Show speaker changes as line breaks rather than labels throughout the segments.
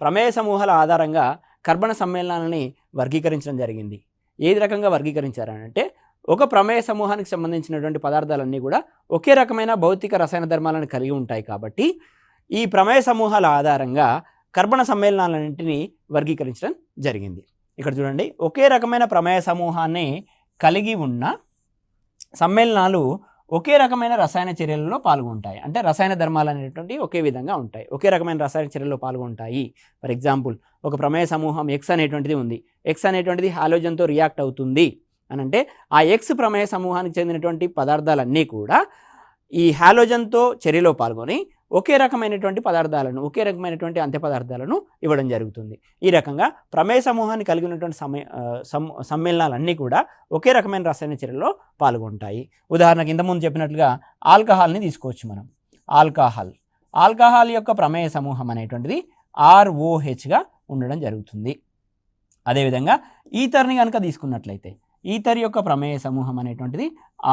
ప్రమేయ సమూహాల ఆధారంగా కర్బన సమ్మేళనాలని వర్గీకరించడం జరిగింది. ఏది రకంగా వర్గీకరించారంటే ఒక ప్రమేయ సమూహానికి సంబంధించినటువంటి పదార్థాలన్నీ కూడా ఒకే రకమైన భౌతిక రసాయన ధర్మాలను కలిగి ఉంటాయి కాబట్టి ఈ ప్రమేయ సమూహాల ఆధారంగా కర్బన సమ్మేళనాలన్నింటినీ వర్గీకరించడం జరిగింది. ఇక్కడ చూడండి ఒకే రకమైన ప్రమేయ సమూహాన్ని కలిగి ఉన్న సమ్మేళనాలు ఒకే రకమైన రసాయన చర్యలలో పాల్గొంటాయి. అంటే రసాయన ధర్మాలు అనేటువంటి ఒకే విధంగా ఉంటాయి. ఒకే రకమైన రసాయన చర్యల్లో పాల్గొంటాయి. ఫర్ ఎగ్జాంపుల్ ఒక ప్రమేయ సమూహం ఎక్స్ అనేటువంటిది ఉంది. ఎక్స్ అనేటువంటిది హాలోజన్తో రియాక్ట్ అవుతుంది. అని అంటే ఆ ఎక్స్ ప్రమేయ సమూహానికి చెందినటువంటి పదార్థాలన్నీ కూడా ఈ హాలోజన్తో చర్యలో పాల్గొని ఒకే రకమైనటువంటి పదార్థాలను ఒకే రకమైనటువంటి అంత్య పదార్థాలను ఇవ్వడం జరుగుతుంది. ఈ రకంగా ప్రమేయ సమూహాన్ని కలిగి ఉన్నటువంటి సమ్మె సమ్మేళనాలన్నీ కూడా ఒకే రకమైన రసాయన చర్యలో పాల్గొంటాయి. ఉదాహరణకి ఇంతకుముందు చెప్పినట్లుగా ఆల్కహాల్ని తీసుకోవచ్చు మనం. ఆల్కహాల్. ఆల్కహాల్ యొక్క ప్రమేయ సమూహం అనేటువంటిది ఆర్ఓహెచ్గా ఉండడం జరుగుతుంది. అదేవిధంగా ఈథర్ని కనుక తీసుకున్నట్లయితే ఈథర్ యొక్క ప్రమేయ సమూహం అనేటువంటిది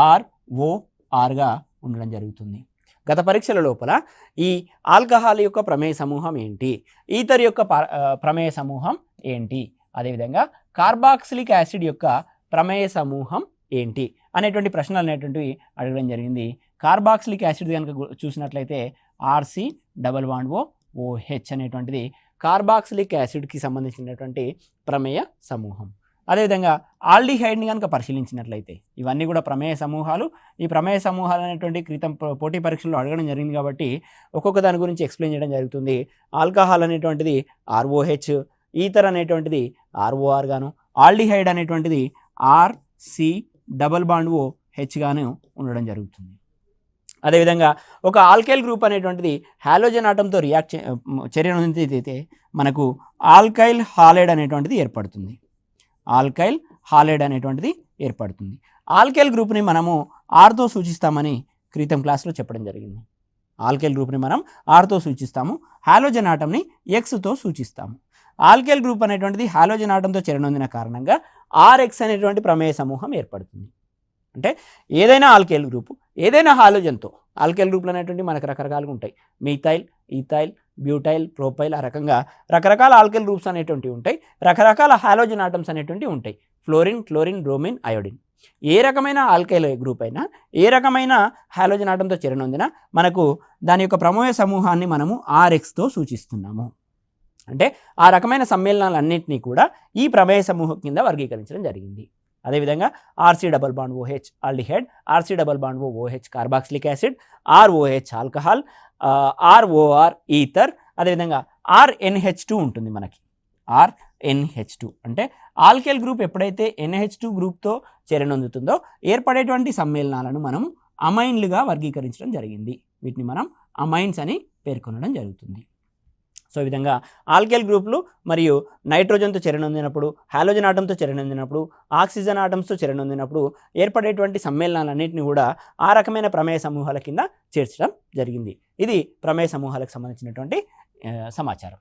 ఆర్ఓఆర్గా ఉండడం జరుగుతుంది. గత పరీక్షల లోపల ఈ ఆల్కహాల్ యొక్క ప్రమేయ సమూహం ఏంటి? ఈథర్ యొక్క ప- ప్రమేయ సమూహం ఏంటి? అదేవిధంగా కార్బాక్సిలిక్ యాసిడ్ యొక్క ప్రమేయ సమూహం ఏంటి? అనేటువంటి ప్రశ్నలు అనేటువంటివి అడగడం జరిగింది. కార్బాక్సిలిక్ యాసిడ్ కనుక గు- చూసినట్లయితే RC double bond O OH అనేటువంటిది కార్బాక్సిలిక్ యాసిడ్కి సంబంధించినటువంటి ప్రమేయ సమూహం. అదేవిధంగా ఆల్డిహైడ్ని కనుక పరిశీలించినట్లయితే ఇవన్నీ కూడా ప్రమేయ సమూహాలు. ఈ ప్రమేయ సమూహాలు అనేటువంటి క్రితం పోటీ పరీక్షల్లో అడగడం జరిగింది కాబట్టి ఒక్కొక్క దాని గురించి ఎక్స్ప్లెయిన్ చేయడం జరుగుతుంది. ఆల్కహాల్ అనేటువంటిది ఆర్ఓహెచ్ ఈథర్ అనేటువంటిది ఆర్ఓఆర్ గాను ఆల్డిహైడ్ అనేటువంటిది RC double bond O H గాను ఉండడం జరుగుతుంది. అదేవిధంగా ఒక ఆల్కైల్ గ్రూప్ అనేటువంటిది హాలోజన్ ఆటంతో రియాక్ట్ చర్యను అయితే మనకు ఆల్కైల్ హాలైడ్ అనేటువంటిది ఏర్పడుతుంది. ఆల్కైల్ హాలైడ్ అనేటువంటిది ఏర్పడుతుంది. ఆల్కైల్ గ్రూప్ని మనము ఆర్తో సూచిస్తామని క్రితం క్లాస్లో చెప్పడం జరిగింది. ఆల్కైల్ గ్రూప్ని మనం ఆర్తో సూచిస్తాము హాలోజన్ ఆటంని ఎక్స్తో సూచిస్తాము. ఆల్కైల్ గ్రూప్ అనేటువంటిది హాలోజన్ ఆటంతో చెరనొందిన కారణంగా ఆర్ఎక్స్ అనేటువంటి ప్రమేయ సమూహం ఏర్పడుతుంది. అంటే ఏదైనా ఆల్కైల్ గ్రూపు ఏదైనా హాలోజన్తో ఆల్కైల్ గ్రూపులు అనేటువంటి మనకు రకరకాలుగా ఉంటాయి. మీథైల్ ఈథైల్ బ్యూటైల్ ప్రోపైల్ ఆ రకంగా రకరకాల ఆల్కైల్ గ్రూప్స్ అనేటువంటివి ఉంటాయి. రకరకాల హాలోజన్ ఆటమ్స్ అనేటువంటివి ఉంటాయి. Fluorine chlorine bromine iodine. ఏ రకమైన ఆల్కైల్ గ్రూప్ అయినా ఏ రకమైన హాలోజన్ ఆటంతో చెరనొందినా మనకు దాని యొక్క ప్రమేయ సమూహాన్ని మనము ఆర్ఎక్స్తో సూచిస్తున్నాము. అంటే ఆ రకమైన సమ్మేళనాలన్నింటినీ కూడా ఈ ప్రమేయ సమూహం కింద వర్గీకరించడం జరిగింది. అదేవిధంగా RC double bond OH aldehyde RC double bond O OH carboxylic acid ROH alcohol ROR ether అదేవిధంగా ఆర్ఎన్హెచ్ టూ ఉంటుంది మనకి. ఆర్ఎన్హెచ్ టూ అంటే ఆల్కెల్ గ్రూప్ ఎప్పుడైతే ఎన్హెచ్ టూ గ్రూప్తో చేరనొందుతుందో ఏర్పడేటువంటి సమ్మేళనాలను మనం అమైన్లుగా వర్గీకరించడం జరిగింది. వీటిని మనం అమైన్స్ అని పేర్కొనడం జరుగుతుంది. సో ఈ విధంగా ఆల్కెల్ గ్రూపులు మరియు నైట్రోజన్తో చెరనొందినప్పుడు హాలోజన్ ఆటంతో చెరనొందినప్పుడు ఆక్సిజన్ ఆటమ్స్తో చెరనొందినప్పుడు ఏర్పడేటువంటి సమ్మేళనాలన్నింటినీ కూడా ఆ రకమైన ప్రమేయ సమూహాల కింద చేర్చడం జరిగింది. ఇది ప్రమేయ సమూహాలకు సంబంధించినటువంటి సమాచారం.